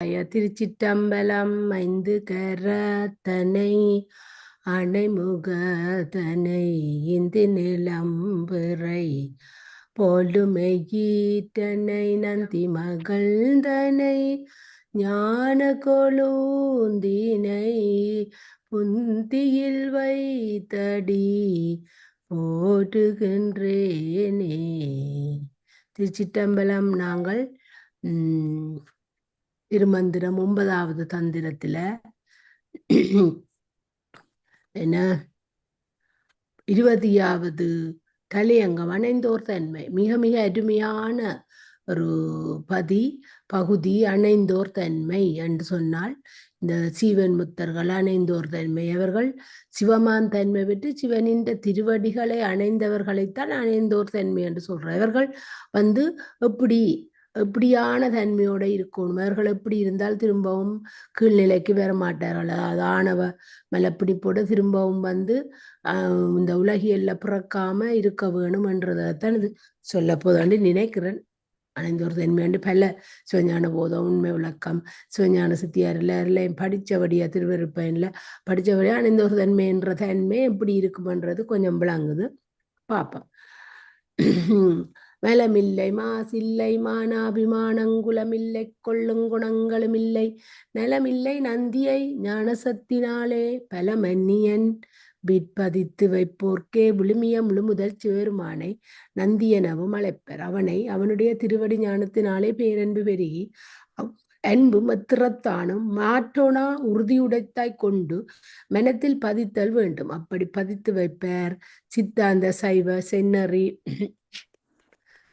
திருச்சிற்றம்பலம் ஐந்து கரத்தனை அணைமுகதனை இந்து நிலம்புரை போலுமையீட்டனை நந்தி மகள்தனை ஞான கொழுந்தினை புந்தியில் வைத்தடி போட்டுகின்றேனே திருச்சிட்டம்பலம் நாங்கள் திருமந்திரம் ஒன்பதாவது தந்திரத்துல என்ன? இருபதியாவது தலையங்கம் அணைந்தோர் தன்மை. மிக மிக அருமையான ஒரு பதி பகுதி அணைந்தோர் தன்மை என்று சொன்னால் இந்த சீவன் முத்தர்கள் அணைந்தோர் தன்மை. அவர்கள் சிவமான் தன்மை விட்டு சிவனின் திருவடிகளை அணைந்தவர்களைத்தான் அணைந்தோர் தன்மை என்று சொல்றார். இவர்கள் வந்து எப்படி எப்படியான தன்மையோட இருக்கணும்? அவர்கள் எப்படி இருந்தால் திரும்பவும் கீழ்நிலைக்கு வர மாட்டார்கள் அதாவது ஆணவ மலப்பிடிப்போட திரும்பவும் வந்து இந்த உலகியல்ல பிறக்காம இருக்க வேணும் என்றதைத்தான் இது சொல்ல போதாண்டு நினைக்கிறேன் அனைந்தோர் தன்மையாண்டு பல சிவஞான போதம் உண்மை விளக்கம் சிவஞான சித்தியாரில் எல்லாரையும் படித்தபடியா திருவருப்பயனில் படித்தபடியா அனைந்தோர் தன்மை என்ற தன்மை எப்படி இருக்குமன்றது கொஞ்சம் விளங்குது. பார்ப்போம். வலமில்லை மாசில்லை மானாபிமானங்குலமில்லை கொள்ளுங்குணங்களும் இல்லை நலமில்லை நந்தியை ஞானசத்தினாலே பல மன்னியன் விற்பதித்து வைப்போர்க்கே விழுமிய முழுமுதல் சேருமானை நந்தியனவும் அழைப்பர். அவனை அவனுடைய திருவடி ஞானத்தினாலே பேரன்பு பெருகி அன்பு மத்திரத்தானும் மாற்றோனா உறுதியுடைத்தாய் கொண்டு மனத்தில் பதித்தல் வேண்டும். அப்படி பதித்து வைப்பர். சித்தாந்த சைவ சென்னறி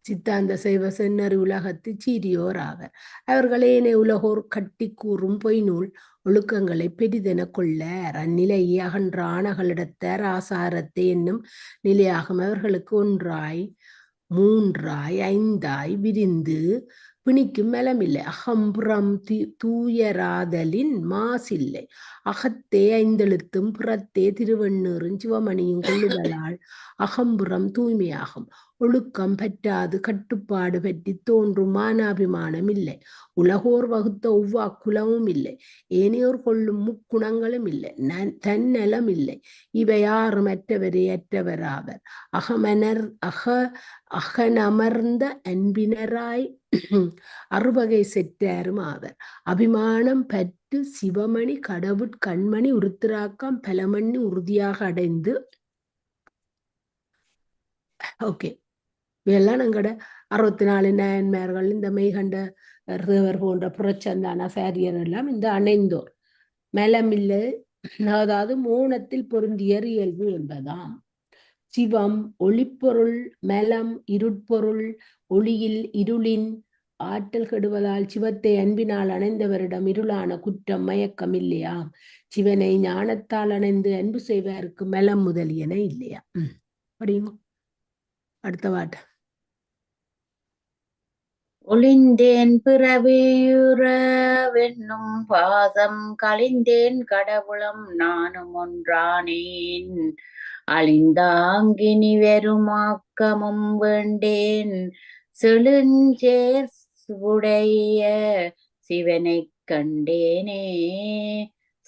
சித்தாந்த செய்வ சென்னறி உலகத்து சீரியோர் ஆவர். அவர்களேனே உலகோர் கட்டி கூறும் பொய் நூல் ஒழுக்கங்களை பெரிதென கொள்ள அந்நிலையை அகன்ற ஆணகளிடத்தார் ஆசாரத்தை என்னும் நிலையாகும் அவர்களுக்கு ஒன்றாய் மூன்றாய் ஐந்தாய் விரிந்து பிணிக்கும் மலமில்லை. அகம்புறம் தூயராதலின் மாசில்லை. அகத்தே ஐந்தெழுத்தும் புறத்தே திருவண்ணூரும் சிவமணியும் கொள்ளுதலால் அகம்புறம் தூய்மையாகும். ஒழுக்கம் பற்றாது கட்டுப்பாடு பற்றி தோன்றும் மானாபிமானம் இல்லை. உலகோர் வகுத்த ஒவ்வா குலமும் இல்லை. ஏனையோர் கொள்ளும் முக்குணங்களும் இல்லை. தன்னலம் இல்லை. இவை யாரும் அற்றவரே அற்றவராவர். அகமனர் அக அகனமர்ந்த அன்பினராய் அறுவகை செற்றாரும் ஆவர். அபிமானம் பற்று சிவமணி கடவுட் கண்மணி உருத்திராக்கம் பலமண்ணி உறுதியாக அடைந்து. ஓகே. இவையெல்லாம் எங்கட அறுபத்தி நாலு நயன்மார்கள் இந்த மெய்கண்ட தேவர் போன்ற புறச்சந்தான சாரியர் எல்லாம் இந்த அணைந்தோர். மெலமில்லை அதாவது மோனத்தில் பொருந்தியர் இயல்பு என்பதாம். சிவம் ஒளிப்பொருள் மெலம் இருட்பொருள் ஒளியில் இருளின் ஆற்றல் கெடுவதால் சிவத்தை அன்பினால் அணைந்தவரிடம் இருளான குற்றம் மயக்கம் இல்லையா? சிவனை ஞானத்தால் அணைந்து அன்பு செய்வாருக்கு மெலம் முதலியன இல்லையா? உம் அடுத்த வாட்ட ஒளிந்தேன் பிறவியுறவென்னும் பாதம் கழிந்தேன் கடவுளம் நானும் ஒன்றானேன். அழிந்தாங்கினி வெறுமாக்கமும் வேண்டேன். செழுஞ்சேர் உடைய சிவனை கண்டேனே.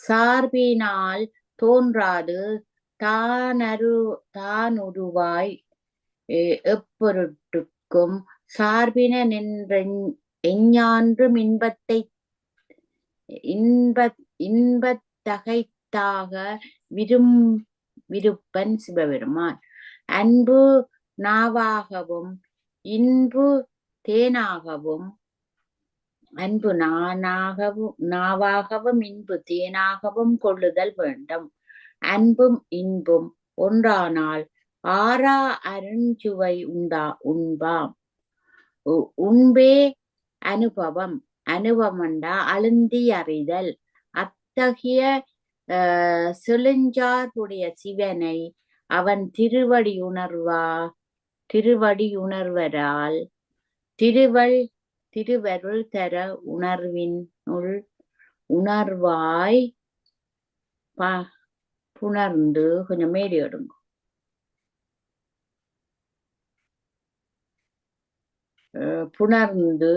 சார்பினால் தோன்றாது தானரு தானுருவாய். எப்பொருட்டுக்கும் சார்பின நின்ற எஞ்ஞான்றும் இன்பத்தை இன்ப இன்பத்தகைத்தாக விரும் விருப்பன் சிவபெருமான். அன்பு நாவாகவும் இன்பு தேனாகவும் அன்பு நானாகவும் நாவாகவும் இன்பு தேனாகவும் கொள்ளுதல் வேண்டும். அன்பும் இன்பும் ஒன்றானால் ஆறா அருஞ்சுவை உண்டா உண்பாம் உண்பே அனுபவம் அனுபவம்டா அழுந்தி அறிதல் அத்தகைய செழுஞ்சார்புடைய சிவனை அவன் திருவடி உணர்வா திருவடி உணர்வரால் திருவள் திருவருள் தர உணர்வின் உள் உணர்வாய் புணர்ந்து கொஞ்சம் மேடி எடுங்க புணர்ந்து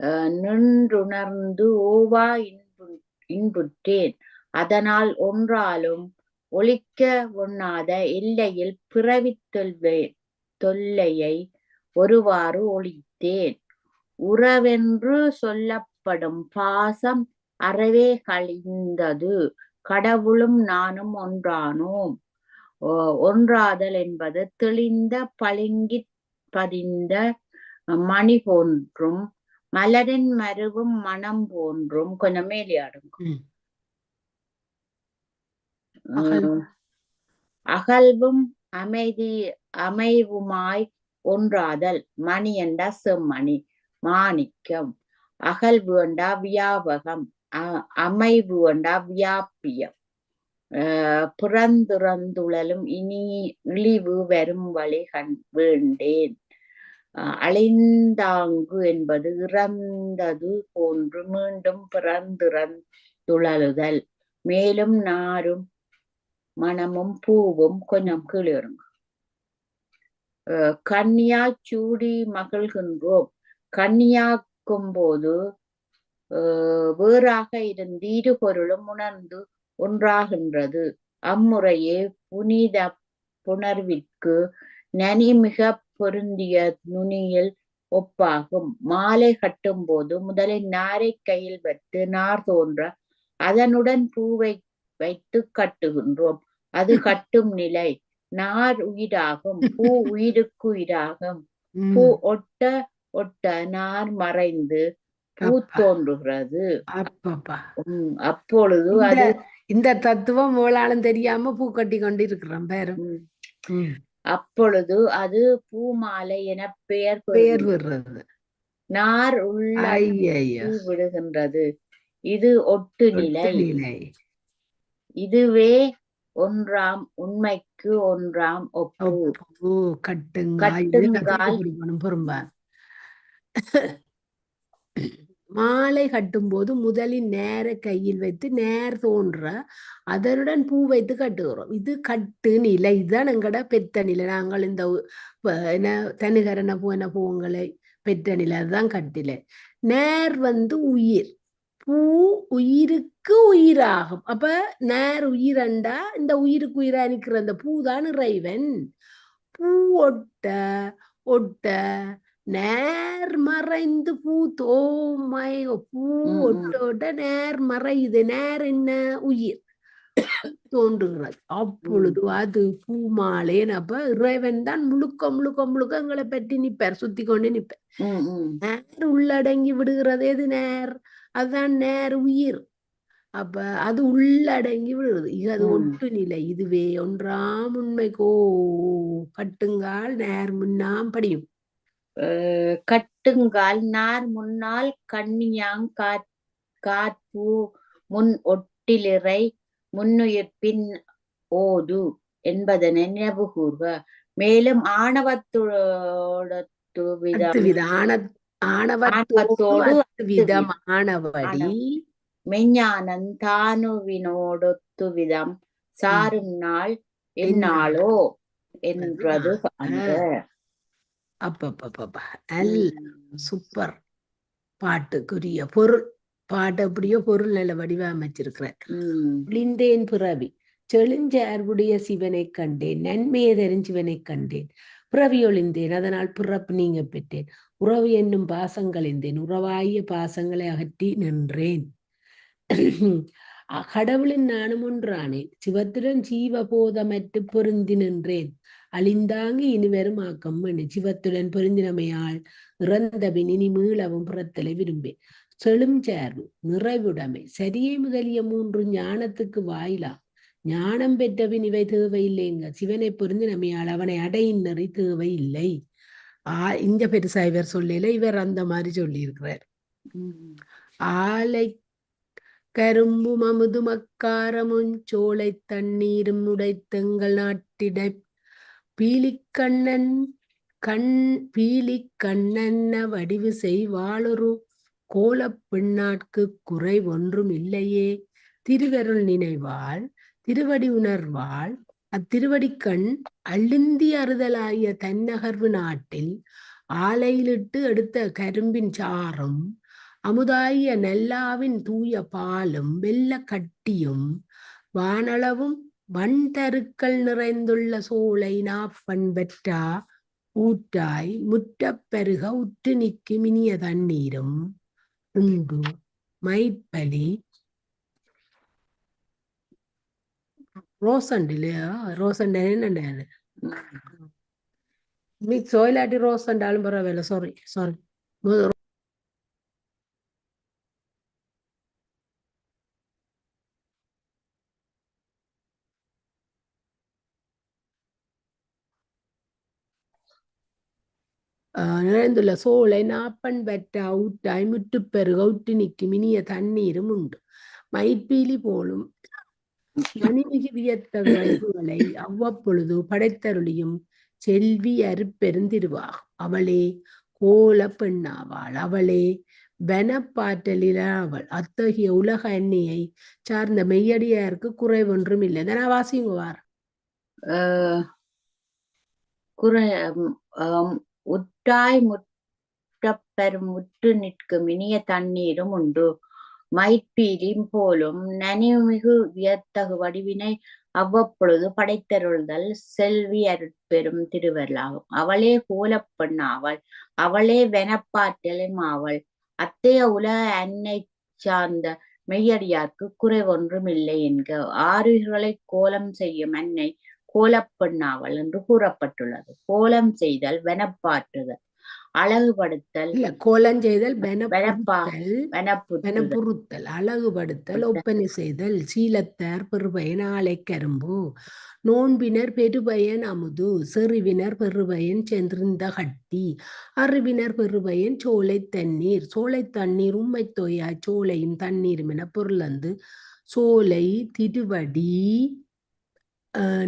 அஹ், நின்றுணர்ந்து ஓவா இன்பு இன்புற்றேன். அதனால் ஒன்றாலும் ஒழிக்க ஒண்ணாத எல்லையில் பிறவி தொல்வை தொல்லையை ஒருவாறு ஒழித்தேன். உறவென்று சொல்லப்படும் பாசம் அறவே கழிந்தது. கடவுளும் நானும் ஒன்றானோம். ஒன்றாதல் என்பது தெளிந்த பளிங்கிற் பதிந்த மணி போன்றும் மலரின் மருவும் மனம் போன்றும். கொஞ்சம் மேலியாடுங்க அகல்வும் அமைதி அமைவுமாய் ஒன்றாதல் மணி என்றா செம்மணி மாணிக்கம். அகல்வு என்றா வியாபகம் அமைவு என்றா வியாபியம் அஹ், பிறந்துறந்துழலும் இனி இழிவு வரும் வழி கண் வேண்டேன். அழிந்தாங்கு என்பது இறந்தது போன்று மீண்டும் பிறந்திறந்துழலுதல். மேலும் நாரும் மனமும் பூவும் கொஞ்சம் கீழிறங்கும் கன்னியா சூடி மகிழ்கின்றோம். கன்னியாக்கும் போது வேறாக இருந்த இரு பொருளும் உணர்ந்து ஒன்றாகின்றது. அம்முறையே புனித புணர்விற்கு நனி மிக பொருந்திய நுனியில் ஒப்பாகும். மாலை கட்டும் போது முதலில் நாரை கையில் வைத்து நார் தோன்ற அதனுடன் பூவை வைத்து கட்டுகின்றோம். அது கட்டும் நிலை. நார் உயிராகும் பூ உயிருக்கு உயிராகும். பூ ஒட்ட ஒட்ட நார் மறைந்து பூ. தோன்றுகிறது. அப்பொழுது அது இந்த தத்துவம் வேளாளும் தெரியாம பூ கட்டி கொண்டு இருக்கிறோம் ம். அப்பொழுது அது பூமாலை என பெயர் பெயர். விடுறது. நார் உள்ள விடுகின்றது. இது ஒட்டு நிலை. இதுவே ஒன்றாம் உண்மைக்கு ஒன்றாம் ஒப்பு. கட்டுங்கால் மாலை கட்டும்போது முதலில் நேர கையில் வைத்து நேர் தோன்ற அதனுடன் பூ வைத்து கட்டுகிறோம். இது கட்டு நிலை. இதுதான் எங்கட பெத்த நிலை. நாங்கள் இந்த என்ன தனுகரண போன பூங்களை பெற்ற நிலை. அதுதான் கட்டிலை நேர் வந்து உயிர். பூ உயிருக்கு உயிராகும். அப்ப நேர் உயிரண்டா இந்த உயிருக்கு உயிரா நிக்கிற அந்த பூ தான் இறைவன். பூ ஒட்ட ஒட்ட நேர் மறைந்து பூ தோமை பூ. ஒட்ட ஒட்ட நேர் மறையுது. நேர் என்ன? உயிர் தோன்றுகிறது. அப்பொழுது அது பூமாலேன்னு அப்ப இறைவன் தான் முழுக்க முழுக்க முழுக்க எங்களை பற்றி நிப்பார் சுத்தி கொண்டு நிப்பார் நேர் உள்ளடங்கி விடுகிறது. எது நேர்? அதுதான் நேர் உயிர். அப்ப அது உள்ளடங்கி விடுறது இது அது. ஒட்டு நிலை. இதுவே ஒன்றாம் உண்மைக்கோ கட்டுங்கால் நேர் முன்னாம் படியும். கட்டுங்கால் நார் முன்னால் கண்ணியாங் காற் காற்பூ முன் ஒட்டிலிறை முன்னுயிர்ப்பின் ஓது என்பதனை நினைவு கூர்க. மேலும் ஆணவத்தோடத்து ஆணவத்தோடு அத்து விதமானபடி மெஞ்ஞானம் தானுவினோடொத்து விதம். சாரும் நாள் என்னாளோ என்றது நல்ல சூப்பர். பாட்டுக்குரிய பொருள். பாட்டு அப்படியோ பொருள் நல்ல வடிவமைச்சிருக்கிறேன் ஒளிந்தேன் பிறவி. செழுஞ்சார்புடைய சிவனை கண்டேன். நன்மையை தெரிஞ்சிவனை கண்டேன். பிறவியொழிந்தேன். அதனால் பிறப்பு நீங்க பெற்றேன். உறவு என்னும் பாசங்களிந்தேன் உறவாகிய பாசங்களை அகற்றி நின்றேன். கடவுளின் நானும் ஒன்றானேன். சிவத்துடன் ஜீவ போதமற்று பொருந்தி நின்றேன். அழிந்தாங்கு வெறும் ஆக்கம் சிவத்துடன் பொருந்தினமையால் இறந்த பின் இனி மீளவும் புறத்தலை விரும்பேன். செழும் சேர்வு நிறைவுடைமை சரியை முதலிய மூன்று ஞானத்துக்கு வாயிலா ஞானம் பெற்றபின் இவை தேவையில்லைங்க. சிவனை பொருந்து நம்மையால் அவனை அடையின் நெறி இல்லை ஆ இந்த பெருசா இவர் சொல்லல இவர் அந்த மாதிரி சொல்லியிருக்கிறார். ஆலை கரும்பும் அமுதும் அக்காரமும் சோலை தண்ணீரும் உடைத்தெங்கள் நாட்டிடை பீலிக்கண்ணன் கண் பீலிக்கண்ணன்ன வடிவு செய்வாளொரு கோலப் பெண்ணாட்கு குறை ஒன்றும் இல்லையே. திருவருள் நினைவால் திருவடி உணர்வால் அத்திருவடிக்கண் அழுந்தி அறுதலாகிய தன்னகர்வு நாட்டில் ஆலையிலிட்டு எடுத்த கரும்பின் சாறும் அமுதாய நெல்லாவின் தூய பாலும் வெள்ள கட்டியும் வானளவும் வண்தருக்கள் நிறைந்துள்ள சோலை நாப்பண் பெற்றா ஊற்றாய் முற்றப்பெருக உற்று நிற்கும் இனிய தண்ணீரும். உண்டு மைப்பலி மயிற்பலி ரோசண்ட் இல்லையா ரோசண்ட் என்னண்டு மிக்ஸ் இல்லாட்டி ரோசண்டாலும் பரவாயில்ல சாரி சாரி நிறைந்துள்ள சோலை நாப்பன் பெற்ற ஊட்டாய் முட்டுப்பெருக உட்டு நிற்கும் இனிய தண்ணீரும் உண்டு மயிற்பீலி போலும் மணிமிகு வியத்தகு அவ்வப்பொழுது படைத்தருளியும் செல்வி அருப்பெருந்திருவாகும் அவளே கோல பெண்ணாவாள். அவளே வெனப்பாற்றலாவள் அத்தகைய உலக எண்ணியை சார்ந்த மெய்யடியாருக்கு குறைவொன்றும் இல்லை தானே வாசிங்குவார் குறை உற்றாய் முற்றப்பெரும் முற்று நிற்கும் இனிய தண்ணீரும் உண்டு. மயிற்பீலின் போலும் நனிமிகு வியத்தகு வடிவினை அவ்வப்பொழுது படைத்தருள்தல் செல்வி அருட்பெரும் திருவருளாகும். அவளே கோலப்பெண் ஆவள். அவளே வெனப்பாற்றலும் ஆவள் அத்தைய உலக அன்னை சார்ந்த மெய்யடியார்க்கு குறைவொன்றும் இல்லை என்க. ஆறுகளை கோலம் செய்யும் அன்னை கோலப்பெண்ணாவல் என்று கூறப்பட்டுள்ளது. கோலம் செய்தல் வெனப்பாற்றுதல். அழகுபடுத்தல் இல்ல கோலம் செய்தல் வெனப்பா பெனப்புறுத்தல் வெனப்புறுத்தல். அழகுபடுத்தல் ஒப்பனை செய்தல் சீலத்தார் பெருபயன் ஆலை கரும்பு நோன்பினர் பெருபயன் அமுது செறிவினர் பெருபயன் சென்றிருந்த கட்டி அறிவினர் பெருபயன் சோலை தண்ணீர் சோலை தண்ணீர் உம்மை தோயாய் சோலையும் தண்ணீரும் என பொருளந்து சோலை திருவடி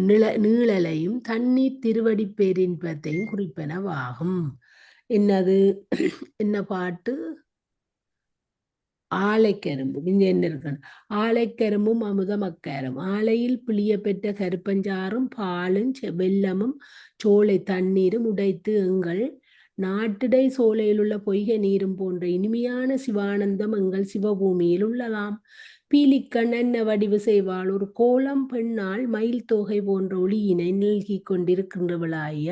நிழ நீழலையும் தண்ணீர் திருவடி பேரின்பத்தையும் குறிப்பனவாகும். என்னது? என்ன பாட்டு? ஆலைக்கரும்பு. இங்க என்ன இருக்கணும் ஆலைக்கரும்பும் அமுதமக்காரும் ஆலையில் பிழிய பெற்ற கருப்பஞ்சாறும் பாலும் வெள்ளமும் சோலை தண்ணீரும் உடைத்து எங்கள் நாட்டிடை சோலையில் உள்ள பொய்கை நீரும் போன்ற இனிமையான சிவானந்தம் எங்கள் சிவபூமியில் உள்ளதாம். பீலிக்கண் என்ன வடிவு செய்வாள்? ஒரு கோலம் பெண்ணால் மயில் தொகை போன்ற ஒளியினை நல்கி கொண்டிருக்கின்றவளாய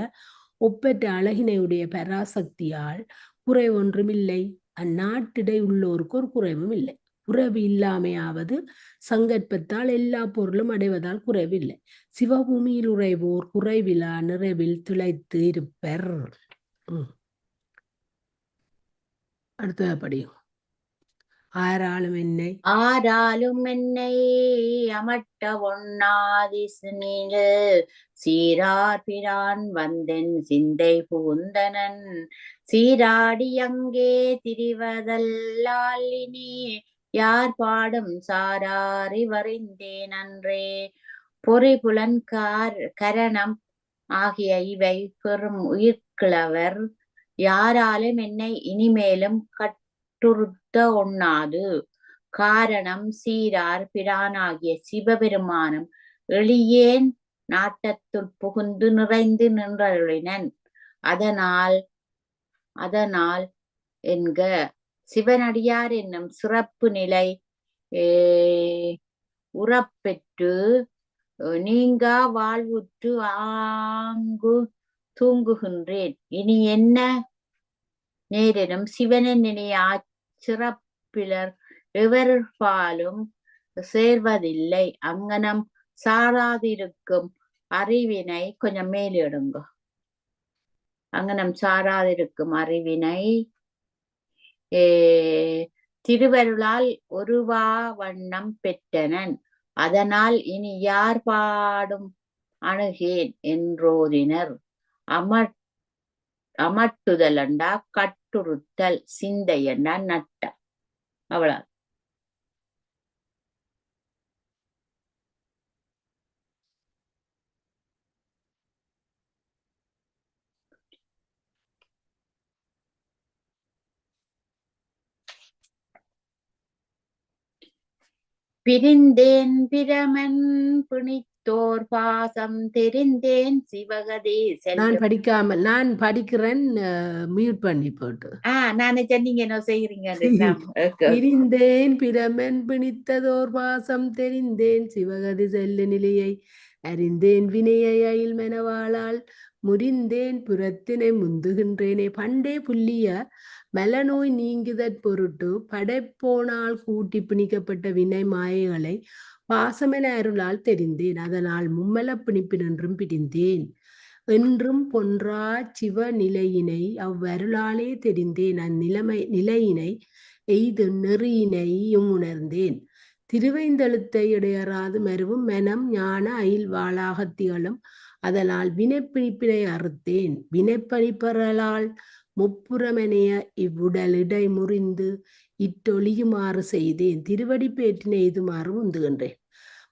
ஒப்பற்ற அழகினையுடைய பராசக்தியால் குறை ஒன்றுமில்லை அந்நாட்டிடை உள்ளோருக்கு ஒரு குறைவும் இல்லை. குறைவு இல்லாமையாவது சங்கற்பத்தால் எல்லா பொருளும் அடைவதால் குறைவில்லை சிவபூமியில் உறைவோர் குறைவிலா நிறைவில் திளைத்து இருப்பர் ம். அடுத்தது என்னை? ஆராலும் என்னை அமட்ட ஒண்ணாதிசுனில். சீரார் பிரான் வந்தென் சிந்தை பூந்தனன். சீராடி அங்கே திரிவதல்லால் இனி யார் பாடும் சாராரி வறிந்தேன் அன்றே பொறிபுலன் கார் கரணம் ஆகிய இவை பெரும் உயிர்க்கிழவர். யாராலும் என்னை இனிமேலும் கட்டுறுத்த ஒண்ணாது. காரணம் சீரார் பிரானாகிய சிவபெருமானம் எளியேன் நாட்டத்துள் புகுந்து நிறைந்து நின்றருளினன். அதனால் அதனால் என்க சிவனடியார் என்னும் சிறப்பு நிலை உறப்பெற்று நீங்கா வாழ்வுற்று ஆங்கு தூங்குகின்றேன். இனி என்ன? நேரினும் நினை நினைய சிறப்பிலர் எவர்பாலும் சேர்வதில்லை. அங்கனம் சாராதிருக்கும் அறிவினை கொஞ்சம் மேலிடுங்க அங்கனம் சாராதிருக்கும் அறிவினை திருவருளால் ஒருவா வண்ணம் பெற்றனன். அதனால் இனி யார் பாடும் அணுகேன் என்றோதினர். அமர் அமட்டுதலண்டா கட்டுறுத்தல் சிந்தையண்டா நட்ட அவ்வளவு. பிரிந்தேன் பிரமன் பிணித்த பிணித்தோர் பாசம் தெரிந்தேன் சிவகதி நான் படிக்காமல் நான் படிக்கிறேன் மியூட் பண்ணி போட்டு. ஆஹ் நான் நீங்க என்ன அஹ், பிரிந்தேன் பிரமன் பிணித்ததோர் பாசம் தெரிந்தேன் சிவகதி செல்லு நிலையை அறிந்தேன் வினையை அயில் மெனவாளால் முறிந்தேன் புறத்தினை முந்துகின்றேனே. பண்டே புல்லிய மலநோய் நீங்குதற் பொருட்டு படைப்போனால் கூட்டி பிணிக்கப்பட்ட வினை மாயைகளை பாசமென அருளால் தெரிந்தேன். அதனால் மும்மல பிணிப்பினின்றும் பிடிந்தேன் என்றும் பொன்றா சிவ நிலையினை அவ்வருளாலே தெரிந்தேன். அந்நிலைமை நிலையினை எய்து நெறியினையும் உணர்ந்தேன். திருவைந்தெழுத்தை இடையறாது மருவும் மெனம் ஞான அயில் வாளாகத்திகளும் அதனால் வினைப்பிணிப்பினை அறுத்தேன். வினைப்பணிப்பறலால் முப்புறமெனைய இவ்வுடல் இடை முறிந்து இட்டொழியுமாறு செய்தேன் திருவடி பேற்றினை எய்துமாறு உந்துகின்றேன்.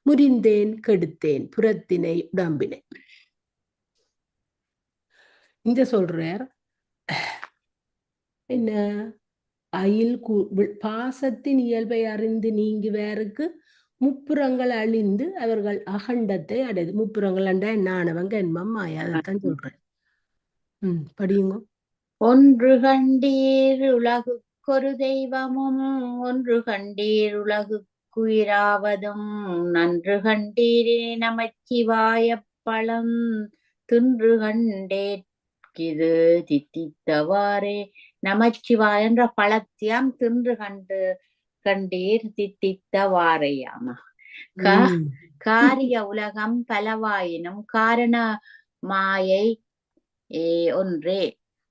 முறிந்தேன் கெடுத்தேன் புறத்தினை உடம்பினை. இந்த சொல்றார் என்ன? அயில் கு- பாசத்தின் இயல்பை அறிந்து நீங்குவேருக்கு முப்புறங்கள் அழிந்து அவர்கள் அகண்டத்தை அடைது. முப்புறங்கள் அண்டா என்ன? ஆனவங்க என்மம் மாயா அதைத்தான் சொல்றேன் ம் படியுங்க. ஒன்று கண்டீர் உலகு உலகுக்கொரு தெய்வமும் ஒன்று கண்டீர் உலகுக்குயிராவதும். நன்று கண்டீரே நமச்சிவாய பழம் தின்று கண்டேற்கிது தித்தித்தவாறே நமச்சிவாயன்ற பழத்தியாம் தின்று கண்டு கண்டீர் தித்தித்தவாறையாமா. காரிய உலகம் பலவாயினும் காரண மாயை ஏ ஒன்றே.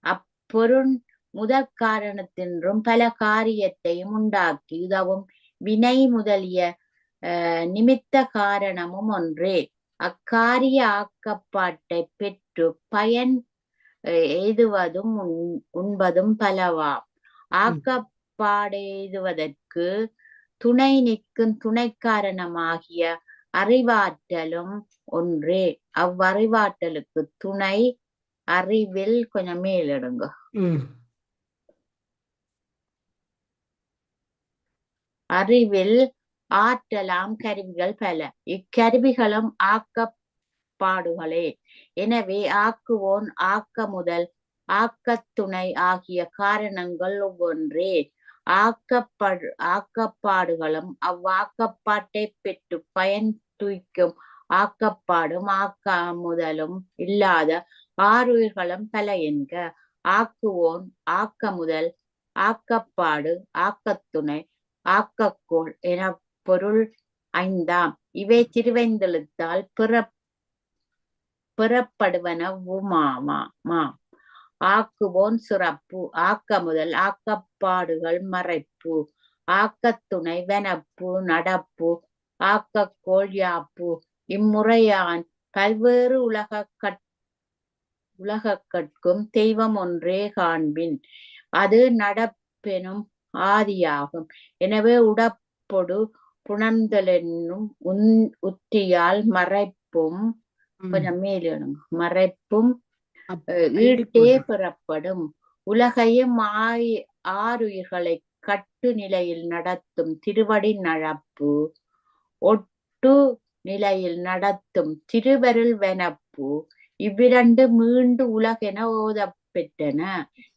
அப்பொருள் முதற் காரணத்தின்றும் பல காரியத்தையும் உண்டாக்கி உதவும் வினை முதலிய அஹ், நிமித்த காரணமும் ஒன்றே. அக்காரிய ஆக்கப்பாட்டை பெற்று பயன் எழுதுவதும் எய்துவதும் உண்- உண்பதும் பலவாம். ஆக்கப்பாடெய்துவதற்கு துணை நிற்கும் துணை காரணமாகிய அறிவாற்றலும் ஒன்றே. அவ்வறிவாற்றலுக்கு துணை அறிவில் கொஞ்சம் மேலிடுங்க. அறிவில் ஆற்றலாம் கருவிகள் பல. இக்கருவிகளும் ஆக்கப்பாடுகளே. எனவே ஆக்குவோன் ஆக்க முதல் ஆக்கத்துணை ஆகிய காரணங்கள் ஒவ்வொன்றே. ஆக்கப்படு ஆக்கப்பாடுகளும் அவ்வாக்கப்பாட்டை பெற்று பயன் துய்க்கும் ஆக்கப்பாடும் ஆக்க முதலும் இல்லாத ஆறுயிர்களும் பல என்க. ஆக்குவோன் ஆக்க முதல் ஆக்கப்பாடு ஆக்கத்துணை ஆக்கக்கோள் என பொருள் ஐந்தாம். இவை திருவைந்தெழுத்தால் பிற பெறப்படுவன உமாமா ஆக்குவோன் சிறப்பு ஆக்க முதல் ஆக்கப்பாடுகள் மறைப்பு ஆக்கத்துணை வெனப்பு நடப்பு ஆக்கக்கோள் யாப்பு. இம்முறையான் பல்வேறு உலக கட் உலகக்கட்கும் தெய்வம் ஒன்றே காண்பின். அது நடப்பெனும் ஆதியாகும். எனவே உடப்பொடு புணர்ந்தலென்னும் உன் உத்தியால் மறைப்பும். கொஞ்சம் மேலும் மறைப்பும் ஈட்டே. பெறப்படும். உலகையும் ஆய் ஆறுயிர்களை கட்டு நிலையில் நடத்தும் திருவடி நழப்பு. ஒட்டு நிலையில் நடத்தும் திருவருள் வெனப்பு. இவ்விரண்டு மீண்டு உலகென ஓதப் பெற்றன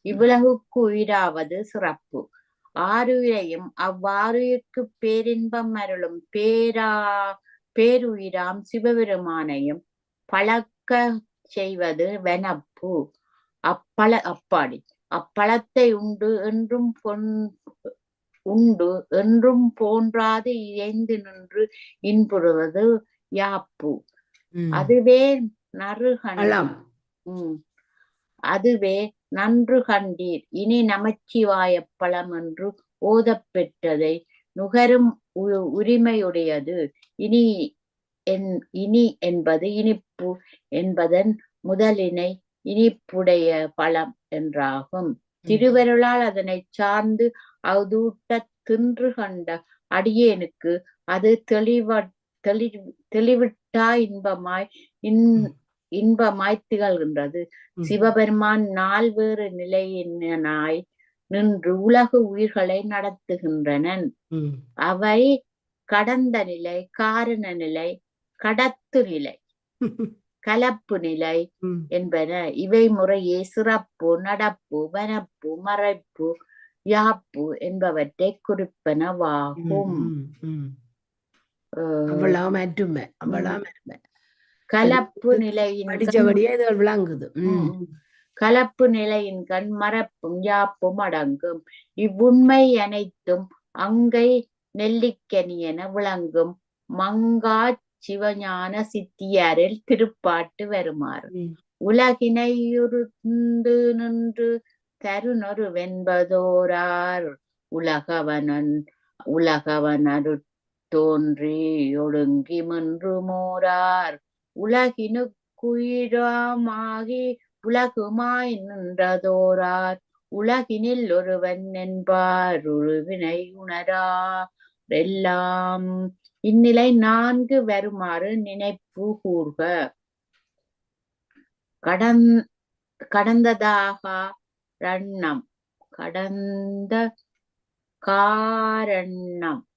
இவ்வுலகுக்கு உயிராவது சிறப்பு. ஆறுயிரையும் அவ்வாறுயிர்க்கு பேரின்பம் அருளும் பேரா பேருயிராம் சிவபெருமானையும் பழக்க செய்வது வெனப்பு. அப்பழ அப்பாடி அப்பழத்தை உண்டு என்றும் பொன் உண்டு என்றும் போன்றாது இயைந்து நின்று இன்புறுவது யாப்பு. அதுவே நறுகண் அலாம். உம் அதுவே நன்று கண்டீர். இனி நமச்சிவாய பழம் என்று ஓதப் பெற்றதை நுகரும் உரிமையுடையது. இனி என் இனி என்பது இனிப்பு என்பதன் முதலினை இனிப்புடைய பழம் என்றாகும். திருவருளால் அதனை சார்ந்து அவதூட்ட தின்று கண்ட அடியேனுக்கு அது தெளிவ தெளி தெளிவிட்டா இன்பமாய் இன். இன்பமாய் திகழ்கின்றது. சிவபெருமான் நால்வேறு நிலையினாய் நின்று உலக உயிர்களை நடத்துகின்றனன். ம். அவை கடந்த நிலை காரண நிலை கடத்து நிலை கலப்பு நிலை என்பன. இவை முறையே சிறப்பு நடப்பு வனப்பு மறைப்பு யாப்பு என்பவற்றை குறிப்பனவாகும். அவ்வளவு மட்டுமே அவ்வளவு மட்டுமே கலப்பு நிலையின் படிச்சபடியே இது விளங்குது. கலப்பு நிலையின் கண் மறப்பும் யாப்பும் அடங்கும். இவ்வுண்மை அனைத்தும் அங்கை நெல்லிக்கனியென விளங்கும். மங்கா சிவஞான சித்தியாரில் திருப்பாட்டு வருமாறு. உலகினையுருந்து நின்று தருணொரு வெண்பதோரார் உலகவனன் உலகவனரு தோன்றி ஒடுங்கி மின்று மோரார். உலகினுக்குயிராமாகி உலகுமாய் நின்றதோரார். உலகினில் ஒருவன் என்பார் உருவினை உணரா எல்லாம் இந்நிலை நான்கு வருமாறு நினைப்பு கூர்க. கடந் கடந்ததாக ரண்ணம் கடந்த காரணம்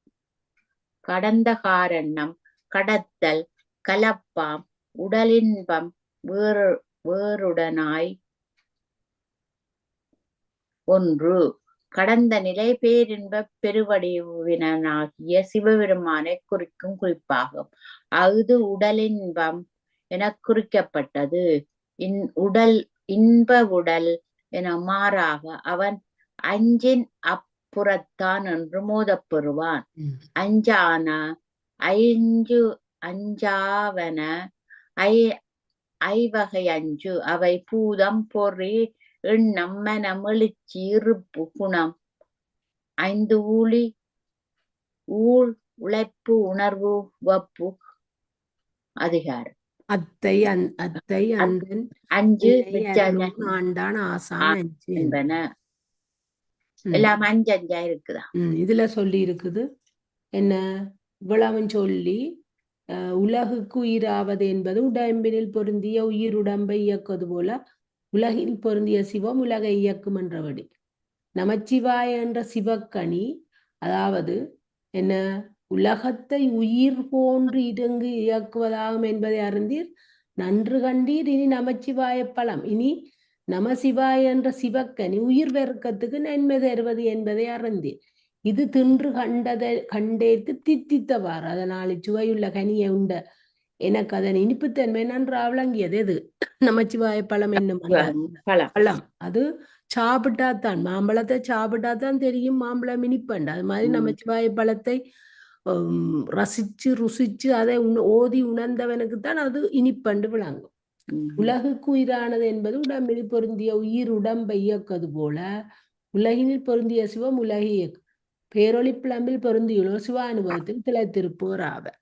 கடந்த காரணம் கடத்தல் கலப்பாம் உடலின்பம் வேறு வேறுடனாய். ஒன்று கடந்த நிலை பேரின்ப பெருவடிவினாகிய சிவபெருமானை குறிக்கும் குறிப்பாகும். அஃது உடலின்பம் என குறிக்கப்பட்டது. இன் உடல் இன்ப உடல் என மாறாக அவன் அஞ்சின் அப்புறத்தான் என்று மோதப்பெறுவான். அஞ்சான ஐஞ்சு அஞ்சாவன ஐ ஐவகை அஞ்சு. அவை பூதம் பொறி எண்ணம் மனம் எழுச்சி இருப்பு குணம். ஐந்து ஊழி ஊழ் உழைப்பு உணர்வு வப்பு அதிகாரம். அத்தை அந் அத்தை அந்தன் அஞ்சு ஆண்டான் ஆசான் அஞ்சு. என்பன. எல்லாம் அஞ்சு அஞ்சா இருக்குதா இதுல சொல்லி இருக்குது என்ன? இவ்வளவும் சொல்லி உலகுக்கு உயிராவது என்பது உடம்பினில் பொருந்திய உயிர் உடம்பை இயக்குவது போல உலகில் பொருந்திய சிவம் உலகை இயக்கும் என்றபடி. நமச்சிவாய என்ற சிவக்கனி அதாவது என்ன? உலகத்தை உயிர் போன்று இறங்கு இயக்குவதாகும் என்பதை அறிந்தீர். நன்று கண்டீர். இனி நமச்சிவாய பழம் இனி நமசிவாய என்ற சிவக்கனி உயிர் பெருக்கத்துக்கு நன்மை தருவது என்பதை அறிந்தீர். இது தின்று கண்டதை கண்டேத்து தித்தித்தவாறு. அதனால் சுவையுள்ள கனியை உண்ட எனக்கு அதன் இனிப்புத்தன்மை நன்றாக விளங்கியது எது? நமச்சிவாய பழம் என்னும் அந்த பழம் அது சாப்பிட்டாதான் மாம்பழத்தை சாப்பிட்டாதான் தெரியும் மாம்பழம் இனிப்பண்டு. அது மாதிரி. நமச்சிவாய பழத்தை ரசிச்சு ருசிச்சு அதை ஓதி உணர்ந்தவனுக்கு தான் அது இனிப்பண்டு விளங்கும். உலகுக்கு உயிரானது என்பது உடம்பில் பொருந்திய உயிர் உடம்பை இயக்குவது போல உலகினில் பொருந்திய சிவம் உலகை இயக்கும். பேரொளி பிளம்பில் பொருந்தியுள்ளோர் சிவ அனுபவத்தில் திளைத்திருப்போர் ஆவர்